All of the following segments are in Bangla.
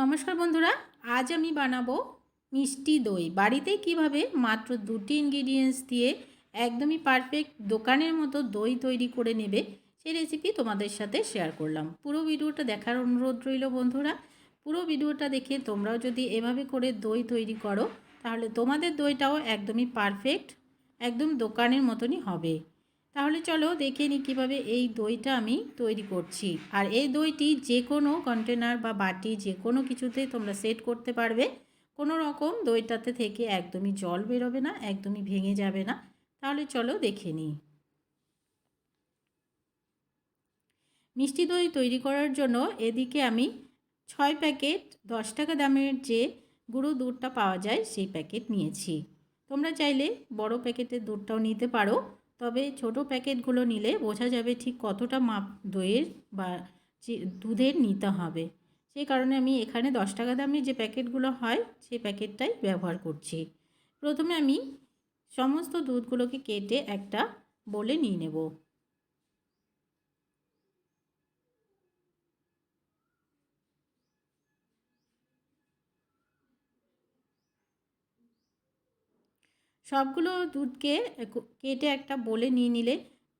নমস্কার বন্ধুরা, আজ আমি বানাবো মিষ্টি দই। বাড়িতে কীভাবে মাত্র দুটি ইনগ্রিডিয়েন্টস দিয়ে একদমই পারফেক্ট দোকানের মতো দই তৈরি করে নেবে, সেই রেসিপি তোমাদের সাথে শেয়ার করলাম। পুরো ভিডিওটা দেখার অনুরোধ রইল বন্ধুরা। পুরো ভিডিওটা দেখে তোমরাও যদি এভাবে করে দই তৈরি করো, তাহলে তোমাদের দইটাও একদমই পারফেক্ট একদম দোকানের মতনই হবে। তাহলে চলো দেখে নিই কীভাবে এই দইটা আমি তৈরি করছি। আর এই দইটি যে কোনো কন্টেনার বা বাটি যে কোনো কিছুতে তোমরা সেট করতে পারবে। কোনো রকম দইটাতে থেকে একদমই জল বেরোবে না, একদমই ভেঙে যাবে না। তাহলে চলো দেখে নিই। মিষ্টি দই তৈরি করার জন্য এদিকে আমি ছয় প্যাকেট দশ টাকা দামের যে গুঁড়ো দুধটা পাওয়া যায় সেই প্যাকেট নিয়েছি। তোমরা চাইলে বড় প্যাকেটের দুধটাও নিতে পারো। তবে ছোট প্যাকেটগুলো নিলে বোঝা যাবে ঠিক কতটা মাপ দইয়ের বা দুধের নিতে হবে। সেই কারণে আমি এখানে দশ টাকা দামের যে প্যাকেটগুলো হয় সেই প্যাকেটটাই ব্যবহার করছি। প্রথমে আমি সমস্ত দুধগুলোকে কেটে একটা বলে নিয়ে নেব। সবগুলো দুধকে কেটে একটা বলে নিয়ে নিলে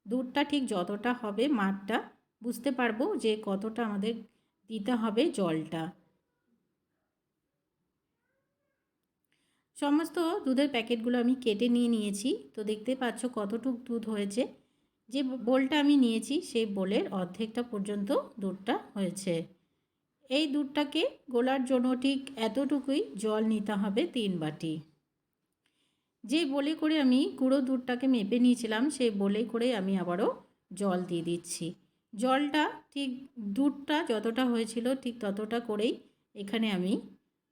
দুধটা ঠিক যতটা হবে মাঠটা বুঝতে পারব যে কতটা আমাদের দিতে হবে জলটা। সমস্ত দুধের প্যাকেটগুলো আমি কেটে নিয়ে নিয়েছি। তো দেখতে পাচ্ছ কতটুক দুধ হয়েছে। যে বোলটা আমি নিয়েছি সেই বোলের অর্ধেকটা পর্যন্ত দুধটা হয়েছে। এই দুধটাকে গোলার জন্য ঠিক এতটুকুই জল নিতে হবে তিন বাটি। যে বলে করে আমি গুঁড়ো দুধটাকে মেপে নিয়েছিলাম, সেই বলে করে আমি আবারও জল দিয়ে দিচ্ছি। জলটা ঠিক দুধটা যতটা হয়েছিল ঠিক ততটা করেই এখানে আমি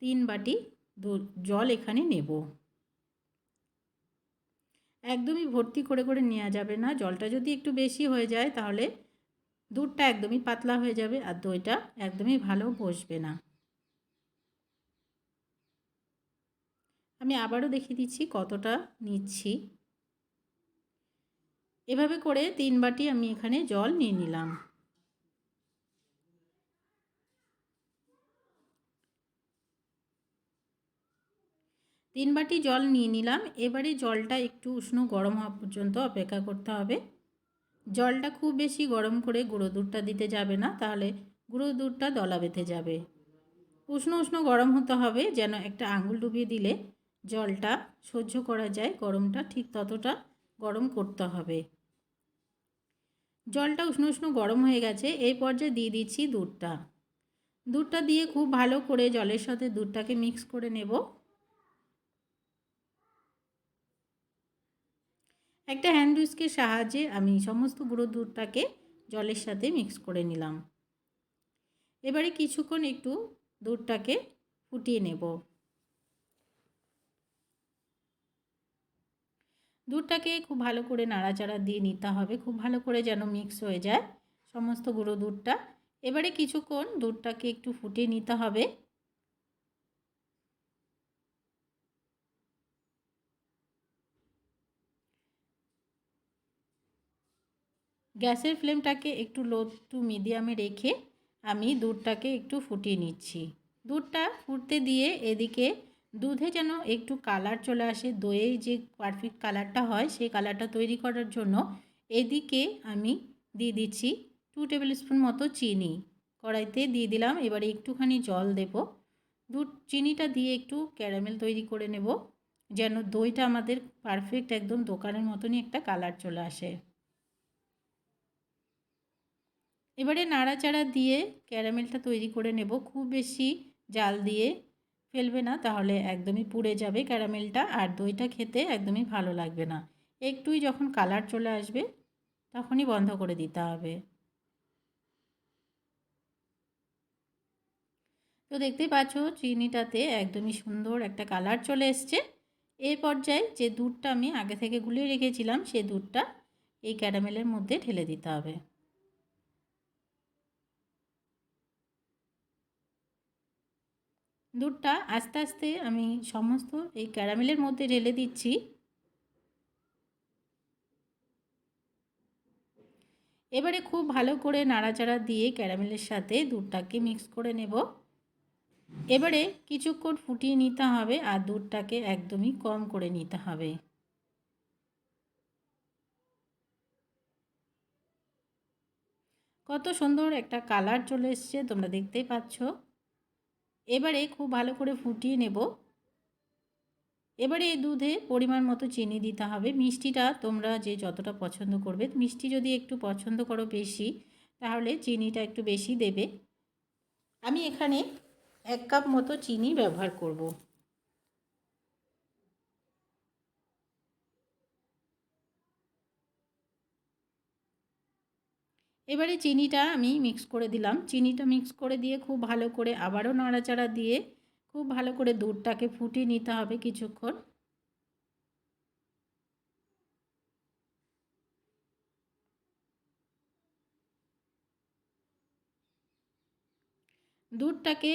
তিন বাটি জল এখানে নেব। একদমই ভর্তি করে করে নেওয়া যাবে না। জলটা যদি একটু বেশি হয়ে যায় তাহলে দুধটা একদমই পাতলা হয়ে যাবে আর দইটা একদমই ভালো বসবে না। আমি আবারও দেখিয়ে দিচ্ছি কতটা নিচ্ছি। এভাবে করে তিন বাটি আমি এখানে জল নিয়ে নিলাম। তিন বাটি জল নিয়ে নিলাম। এবারে জলটা একটু উষ্ণ গরম হওয়া পর্যন্ত অপেক্ষা করতে হবে। জলটা খুব বেশি গরম করে গুঁড়ো দুধটা দিতে যাবে না, তাহলে গুঁড়ো দুধটা দলা বেঁধে যাবে। উষ্ণ উষ্ণ গরম হতে হবে, যেন একটা আঙুল ডুবিয়ে দিলে জলটা সহ্য করা যায়, গরমটা ঠিক ততটা গরম করতে হবে। জলটা উষ্ণ উষ্ণ গরম হয়ে গেছে, এই পর্যায়ে দিয়ে দিচ্ছি দুধটা। দুধটা দিয়ে খুব ভালো করে জলের সাথে দুধটাকে মিক্স করে নেব। একটা হ্যান্ড উইস্কের সাহায্যে আমি সমস্ত গুঁড়ো দুধটাকে জলের সাথে মিক্স করে নিলাম। এবারে কিছুক্ষণ একটু দুধটাকে ফুটিয়ে নেব। দুধটাকে খুব ভালো করে নাড়াচাড়া দিয়ে নিতে হবে। খুব ভালো করে যেন মিক্স হয়ে যায় সমস্ত গুঁড়ো দুধটা। এবারে কিছুক্ষণ দুধটাকে একটু ফুটিয়ে নিতে হবে। গ্যাসের ফ্লেমটাকে একটু লো টু মিডিয়ামে রেখে আমি দুধটাকে একটু ফুটিয়ে নিচ্ছি। দুধটা ফুটতে দিয়ে এদিকে দুধে যেন একটু কালার চলে আসে, দইয়ে যে পারফেক্ট কালারটা হয়, সেই কালারটা তৈরি করার জন্য এদিকে আমি দিয়ে দিচ্ছি টু টেবিল স্পুন মতো চিনি। কড়াইতে দিয়ে দিলাম, এবারে একটুখানি জল দেব। দুধ চিনিটা দিয়ে একটু ক্যারামেল তৈরি করে নেব, যেন দইটা আমাদের পারফেক্ট একদম দোকানের মতনই একটা কালার চলে আসে। এবারে নাড়াচাড়া দিয়ে ক্যারামেলটা তৈরি করে নেব, খুব বেশি জাল দিয়ে ফেলবে না, তাহলে একদমই পুড়ে যাবে ক্যারামেলটা আর দইটা খেতে একদমই ভালো লাগবে না। একটুই যখন কালার চলে আসবে, তখনই বন্ধ করে দিতে হবে। তো দেখতে পাচ্ছ, চিনিটাতে একদমই সুন্দর একটা কালার চলে এসছে। এই পর্যায়ে যে দুধটা আমি আগে থেকে গুলিয়ে রেখেছিলাম, সে দুধটা এই ক্যারামেলের মধ্যে ঢেলে দিতে হবে। দুধটা আস্তে আস্তে আমি সমস্ত এই ক্যারামেলের মধ্যে ঢেলে দিচ্ছি। এবারে খুব ভালো করে নাড়াচাড়া দিয়ে ক্যারামেলের সাথে দুধটাকে মিক্স করে নেব। এবারে কিছুক্ষণ ফুটিয়ে নিতে হবে আর দুধটাকে একদমই কম করে নিতে হবে। কত সুন্দর একটা কালার চলে এসছে, তোমরা দেখতেই পাচ্ছ। এবারে খুব ভালো করে ফুটিয়ে নেব। এবারে এই দুধে পরিমাণ মতো চিনি দিতে হবে। মিষ্টিটা তোমরা যে যতটা পছন্দ করবে, মিষ্টি যদি একটু পছন্দ করো বেশি, তাহলে চিনিটা একটু বেশি দেবে। আমি এখানে এক কাপ মতো চিনি ব্যবহার করব। এবারে চিনিটা আমি মিক্স করে দিলাম। চিনিটা মিক্স করে দিয়ে খুব ভালো করে আবারও নাড়াচাড়া দিয়ে খুব ভালো করে দুধটাকে ফুটিয়ে নিতে হবে কিছুক্ষণ। দুধটাকে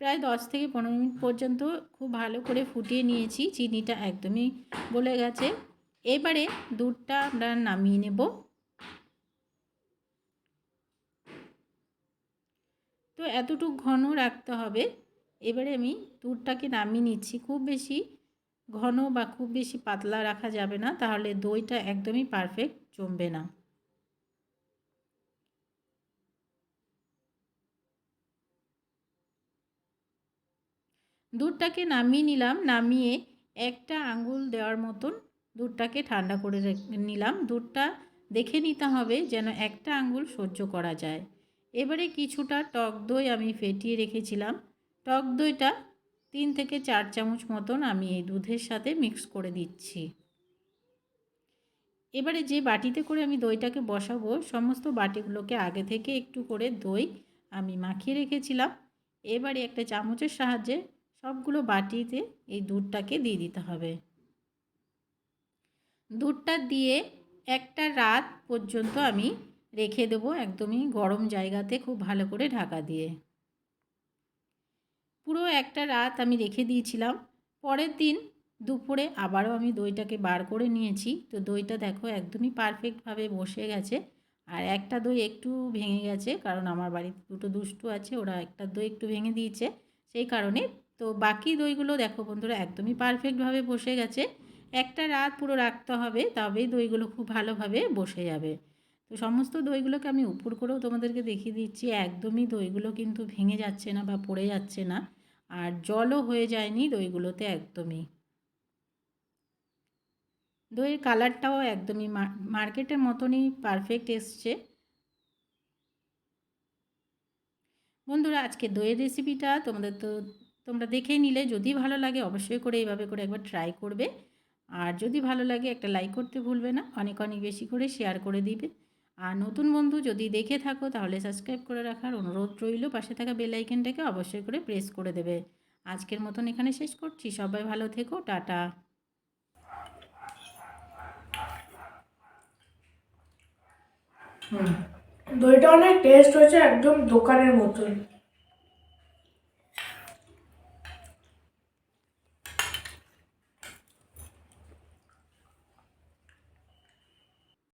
প্রায় দশ থেকে পনেরো মিনিট পর্যন্ত খুব ভালো করে ফুটিয়ে নিয়েছি। চিনিটা একদমই গলে গেছে। এবারে দুধটা আমরা নামিয়ে নেব। তো এতটুকু ঘন রাখতে হবে। এবারে আমি দুধটাকে নামিয়ে নিচ্ছি। খুব বেশি ঘন বা খুব বেশি পাতলা রাখা যাবে না, তাহলে দইটা একদমই পারফেক্ট জমবে না। দুধটাকে নামিয়ে নিলাম, নামিয়ে একটা আঙ্গুল দেওয়ার মতন দুধটাকে ঠান্ডা করে নিলাম। দুধটা দেখে নিতে হবে যেন একটা আঙ্গুল সহ্য করা যায়। এবারে কিছুটা টক দই আমি ফেটিয়ে রেখেছিলাম। টক দইটা তিন থেকে চার চামচ মতন আমি এই দুধের সাথে মিক্স করে দিচ্ছি। এবারে যে বাটিতে করে আমি দইটাকে বসাবো, সমস্ত বাটিগুলোকে আগে থেকে একটু করে দই আমি মাখিয়ে রেখেছিলাম। এবারে একটা চামচের সাহায্যে সবগুলো বাটিতে এই দুধটাকে দিয়ে দিতে হবে। দুধটা দিয়ে একটা রাত পর্যন্ত আমি রেখে দেবো একদমই গরম জায়গাতে খুব ভালো করে ঢাকা দিয়ে। পুরো একটা রাত আমি রেখে দিয়েছিলাম। পরের দিন দুপুরে আবারও আমি দইটাকে বার করে নিয়েছি। তো দইটা দেখো একদমই পারফেক্টভাবে বসে গেছে। আর একটা দই একটু ভেঙে গেছে কারণ আমার বাড়িতে দুটো দুষ্টু আছে, ওরা একটা দই একটু ভেঙে দিয়েছে সেই কারণে। তো বাকি দইগুলো দেখো বন্ধুরা একদমই পারফেক্টভাবে বসে গেছে। একটা রাত পুরো রাখতে হবে, তবেই দইগুলো খুব ভালোভাবে বসে যাবে। তো সমস্ত দইগুলোকে আমি উপর করেও তোমাদেরকে দেখিয়ে দিচ্ছি, একদমই দইগুলো কিন্তু ভেঙে যাচ্ছে না বা পড়ে যাচ্ছে না, আর জলও হয়ে যায়নি দইগুলোতে একদমই। দইয়ের কালারটাও একদমই মার্কেটের মতনই পারফেক্ট এসছে। বন্ধুরা, আজকে দইয়ের রেসিপিটা তোমাদের তো, তোমরা দেখেই নিলে, যদি ভালো লাগে অবশ্যই করে এইভাবে করে একবার ট্রাই করবে। আর যদি ভালো লাগে একটা লাইক করতে ভুলবে না, অনেক অনেক বেশি করে শেয়ার করে দিবে। আর নতুন বন্ধু যদি দেখে থাকো, তাহলে সাবস্ক্রাইব করে রাখার অনুরোধ রইল। পাশে থাকা বেল আইকনটাকে অবশ্যই করে প্রেস করে দেবে। আজকের মতন এখানে শেষ করছি। সবাই ভালো থেকো। টাটা। দইটা অনেক টেস্ট হয়েছে একদম দোকানের মতন